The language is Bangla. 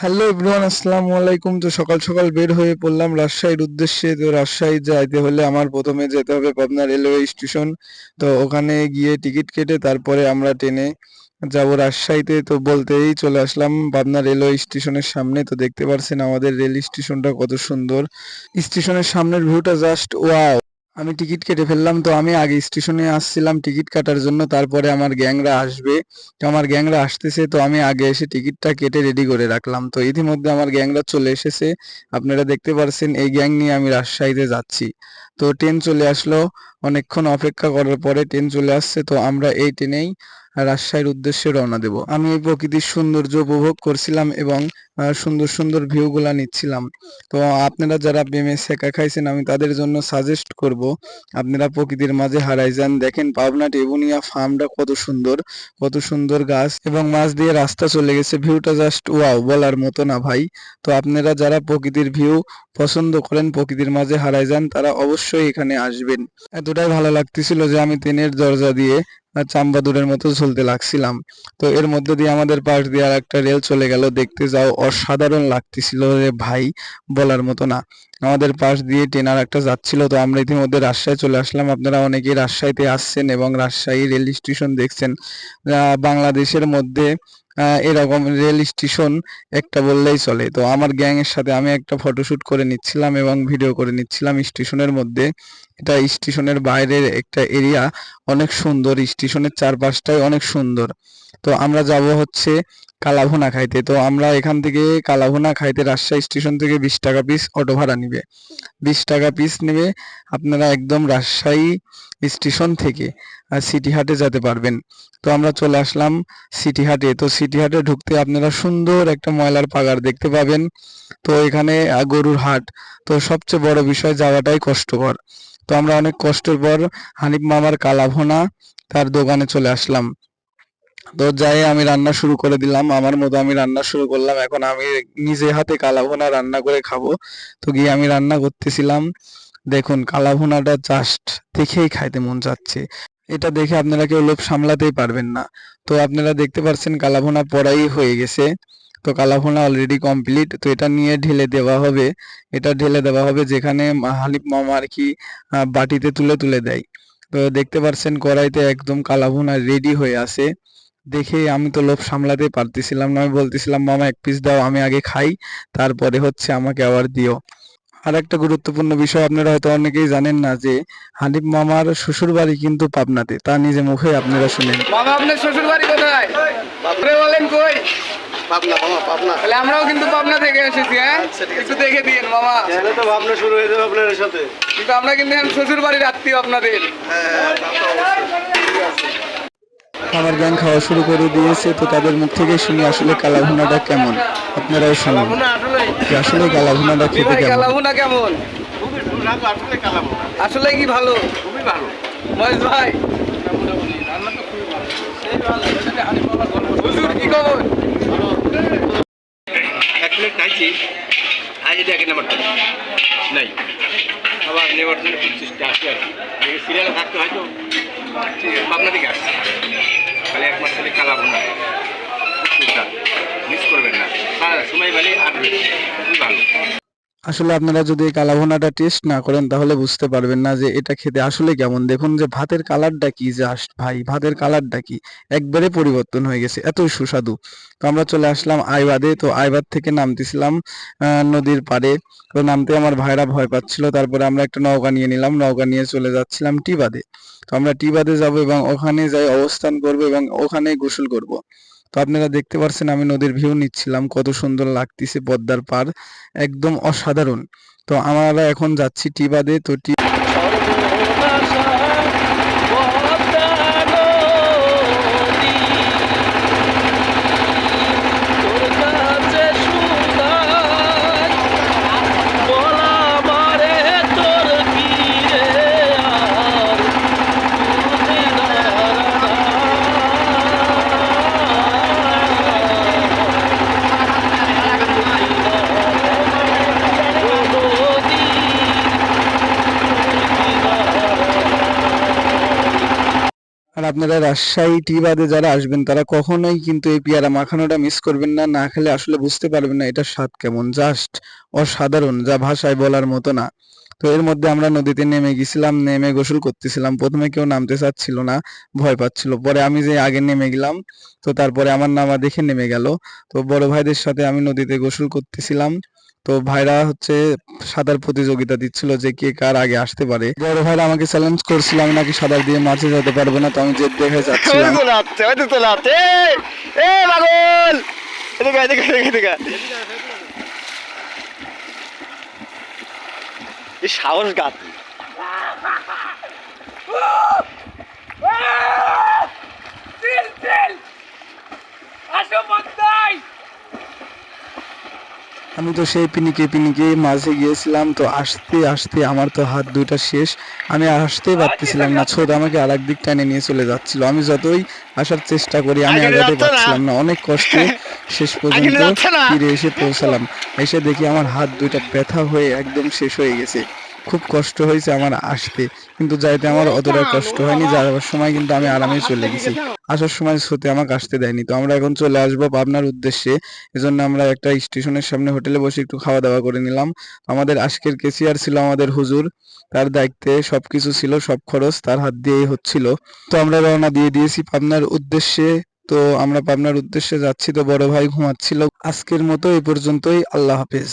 হ্যালো এভরিওয়ান, আসসালামু আলাইকুম। তো সকাল সকাল বের হয়ে পড়লাম রাজশাহীর উদ্দেশ্যে। তো রাজশাহী যাইতে হলে আমার প্রথমে যেতে হবে পাবনা রেলওয়ে স্টেশন। তো ওখানে গিয়ে টিকিট কেটে তারপরে আমরা ট্রেনে যাব রাজশাহীতে। তো বলতেই চলে আসলাম পাবনা রেলওয়ে স্টেশনের সামনে। তো দেখতে পারছেন আমাদের রেল স্টেশনটা কত সুন্দর। স্টেশনের সামনের ভিউটা জাস্ট ওয়াও। আমি টিকিট কেটে ফেললাম, তো আমি আগে স্টেশনে আসছিলাম টিকিট কাটার জন্য, তারপরে আমার গ্যাংরা আসবে। তো আমার গ্যাংরা আসতেছে, তো আমি আগে এসে টিকিটটা কেটে রেডি করে রাখলাম। তো ইতিমধ্যে আমার গ্যাংরা চলে এসেছে। আপনারা দেখতে পারছেন, এই গ্যাং নিয়ে আমি রাজশাহীতে যাচ্ছি। তো ট্রেন চলে আসলো। অনেকক্ষণ অপেক্ষা করার পরে ট্রেন চলে আসছে। তো আমরা এই ট্রেনেই রাজশাহীর উদ্দেশ্যে রওনা দেব। আমি প্রকৃতির সৌন্দর্য উপভোগ করছিলাম এবং সুন্দর সুন্দর ভিউগুলা নিচ্ছিলাম। তো আপনারা যারা প্রেমে সেকা খাইছেন, আমি তাদের জন্য সাজেস্ট করব, আপনারা প্রকৃতির মাঝে হারাই যান। দেখেন পাবনা টেবুনিয়া ফার্মটা কত সুন্দর কত সুন্দর গাছ এবং মাছ দিয়ে রাস্তা চলে গেছে। ভিউটা জাস্ট ওয়াও বলার মতো না ভাই। তো আপনারা যারা প্রকৃতির ভিউ পছন্দ করেন, প্রকৃতির মাঝে হারাই যান, তারা অবশ্যই এখানে আসবেন। এতটাই ভালো লাগতেছিল যে আমি ট্রেনের দরজা দিয়ে চাম্বাদুরের মতো ঝুলতে লাগছিলাম। তো এর মধ্যে দিয়ে আমাদের পাশ দিয়ে আর একটা রেল চলে গেল। দেখতে যাও, অসাধারণ লাগতেছিল রে ভাই, বলার মতো না। আমাদের পাশ দিয়ে ট্রেন আর একটা যাচ্ছিল। তো আমরা ইতিমধ্যে রাজশাহী চলে আসলাম। আপনারা অনেকেই রাজশাহীতে আসছেন এবং রাজশাহী রেল স্টেশন দেখছেন। বাংলাদেশের মধ্যে এরকম রেল স্টেশন একটা বললেই চলে। তো আমার গ্যাং এর সাথে আমি একটা ফটোশুট করে নিচ্ছিলাম এবং ভিডিও করে নিচ্ছিলাম স্টেশনের মধ্যে। এটা স্টেশনের বাইরের একটা এরিয়া। অনেক সুন্দর। স্টেশনের চারপাশটাই অনেক সুন্দর। তো আমরা যাব হচ্ছে কালাভুনা খাইতে। তো আমরা এখান থেকে কালাভুনা খাইতে রাজশাহী স্টেশন থেকে বিশ টাকা পিস অটো ভাড়া নিবে। বিশ টাকা পিস নেবে আপনারা একদম রাজশাহী স্টেশন থেকে সিটি হাটে যেতে পারবেন। তো আমরা চলে আসলাম সিটি হাটে। তো সিটি হাটে ঢুকতে আপনারা সুন্দর একটা ময়লার পাগার দেখতে পাবেন। তো এখানে গরুর হাট। তো সবচেয়ে বড় বিষয় যাওয়াটাই কষ্টকর। তো আমরা অনেক কষ্টের পর হানিফ মামার কালাভোনা তার দোকানে চলে আসলাম। তো যাই, আমি রান্না শুরু করে দিলাম। আমার মতো আমি রান্না শুরু করলাম। এখন আমি নিজে হাতে কালাভুনা রান্না করে খাব। তো গিয়ে আমি রান্না করতেছিলাম। দেখুন, কালাভুনাটা জাস্ট দেখেই খাইতে মন যাচ্ছে। এটা দেখে আপনারা কেউ লোভ সামলাতেই পারবেন না। তো আপনারা দেখতে পাচ্ছেন কালাভুনা পড়াই হয়ে গেছে। তো কালাভুনা অলরেডি কমপ্লিট তো এটা নিয়ে ঢেলে দেওয়া হবে। এটা ঢেলে দেওয়া হবে যেখানে হানিফ মামা আর কি বাটিতে তুলে তুলে দেয়। তো দেখতে পাচ্ছেন কড়াইতে একদম কালাভুনা রেডি হয়ে আছে। দেখে আমি তো লোভ সামলাতে পারতেছিলাম না। আমি বলতেছিলাম মামা এক পিস দাও আমি আগে খাই তারপরে হচ্ছে আমাকে আবার দিও। আর একটা গুরুত্বপূর্ণ বিষয় আপনারা হয়তো অনেকেই জানেন না যে হানিফ মামার শ্বশুর বাড়ি কিন্তু পাবনাতে। তা নিজে মুখে আপনারা শুনেন। বাবা আপনার শ্বশুর বাড়ি কোথায়? বাপরে বলেন কই? পাবনা মামা পাবনা। তাহলে আমরাও কিন্তু পাবনা থেকে এসেছি হ্যাঁ? আচ্ছা। একটু দেখে দিন মামা। তাহলে তো ভাবনা শুরু হয়ে যাবে আপনার সাথে। কিন্তু আমরা কিন্তু শ্বশুর বাড়ির আত্মীয় আপনাদের। হ্যাঁ তা তো অবশ্যই। আমার গান খাওয়া শুরু করে দিয়েছে তো তাদের মুখ থেকে শুনি আসলে কালাভুনাটা কেমন? আপনারাও শুনুন। আসলে কালাভুনাটা খেতে ভাই কেমন? কালাভুনা কেমন? আসলে কি ভালো? খুবই ভালো। মহেশ ভাই। হুজুর কি খবর? এক প্লেট খাইছি। আজ এটা এক নাই। আবার নেওয়ার জন্য পঁচিশটা আসছে আর কি। সিরিয়ালে থাকতে হয়তো পাবনা থেকে আসছে। খালি কালাবো না। মিস করবেন না। হ্যাঁ সময় পেলে আসবে খুবই ভালো। আসলে আপনারা যদি এই কালাভুনাটা টেস্ট না করেন, তাহলে বুঝতে পারবেন না যে এটা খেতে আসলে কেমন। দেখুন যে ভাতের কালারটা কি জাস্ট ভাই, ভাতের কালারটা কি? একবারে পরিবর্তন হয়ে গেছে এতই সুস্বাদু। তো আমরা চলে আসলাম আইবাদে, তো আইবাদ থেকে নামতেছিলাম নদীর পাড়ে। তো নামতে আমার ভাইরা ভয় পাচ্ছিল, তারপরে আমরা একটা নৌকা নিয়ে নিলাম, নৌকা নিয়ে চলে যাচ্ছিলাম টিবাদে তো আমরা টিবাদে যাব এবং ওখানে যাই অবস্থান করব এবং ওখানেই গোসল করব। তো আপনারা দেখতে পারছেন আমি নদীর ভিউ নিচ্ছিলাম, কত সুন্দর লাগতেছে পদ্মার পার একদম অসাধারণ। তো আমরা এখন যাচ্ছি টিবাদে তো টি আপনারা রাজশাহী টি বাদে যারা আসবেন, তারা কখনোই কিন্তু এই পেয়ারা মাখানোটা মিস করবেন না না খেলে আসলে বুঝতে পারবেন না এটা স্বাদ কেমন। জাস্ট অসাধারণ, যা ভাষায় বলার মতো না। তো এর মধ্যে আমরা নদীতে নেমে গেছিলাম, নেমে গোসল করতেছিলাম। প্রথমে কেউ নামতে চাচ্ছিল না, ভয় পাচ্ছিল। পরে আমি যে আগে নেমে গেলাম, তো তারপরে আমার নামা দেখে নেমে গেল। তো বড় ভাইদের সাথে আমি নদীতে গোসল করতেছিলাম। তো ভাইরা হচ্ছে সাঁতার প্রতিযোগিতা দিচ্ছিল যে কে কার আগে আসতে পারে। বড় ভাইরা আমাকে চ্যালেঞ্জ করছিল, আমি নাকি সাঁতার দিয়ে মাঝে যেতে পারব না, তো আমি জেদ দেখে যাচ্ছিলাম। সাহস আসছে ওই তো চলে আসছে এ পাগল এদিকে এদিকে এদিকে এদিকে এই সাহস গাছ আমি তো সেই পিনিকে পিনিকে মাঝে গিয়েছিলাম তো আসতে আসতে আমার তো হাত দুইটা শেষ। আমি আসতেই পারতেছিলাম না ছোট আমাকে আর একদিক টানে নিয়ে চলে যাচ্ছিল। আমি যতই আসার চেষ্টা করি আমি আগে আগাতে পারছিলাম না। অনেক কষ্টে শেষ পর্যন্ত ফিরে এসে পৌঁছালাম। এসে দেখি আমার হাত দুইটা ব্যথা হয়ে একদম শেষ হয়ে গেছে। খুব কষ্ট হয়েছে আমার আসতে। কিন্তু যাইতে আমার অতটা কষ্ট হয়নি যাওয়ার সময় কিন্তু আমি আরামে চলে গেছি। আসার সময় স্রোতে আমাকে আসতে দেয়নি। তো আমরা এখন চলে আসব পাবনার উদ্দেশ্যে। এজন্য আমরা একটা স্টেশনের সামনে হোটেলে বসে একটু খাওয়া দাওয়া করে নিলাম। আমাদের আজকের কেসিয়ার ছিল আমাদের হুজুর। তার দায়িত্বে সবকিছু ছিল সব খরচ তার হাত দিয়েই হচ্ছিল। তো আমরা রওনা দিয়ে দিয়েছি পাবনার উদ্দেশ্যে। তো আমরা পাবনার উদ্দেশ্যে যাচ্ছি তো বড় ভাই ঘুমাচ্ছিল। আজকের মতো এই পর্যন্তই। আল্লাহ হাফেজ।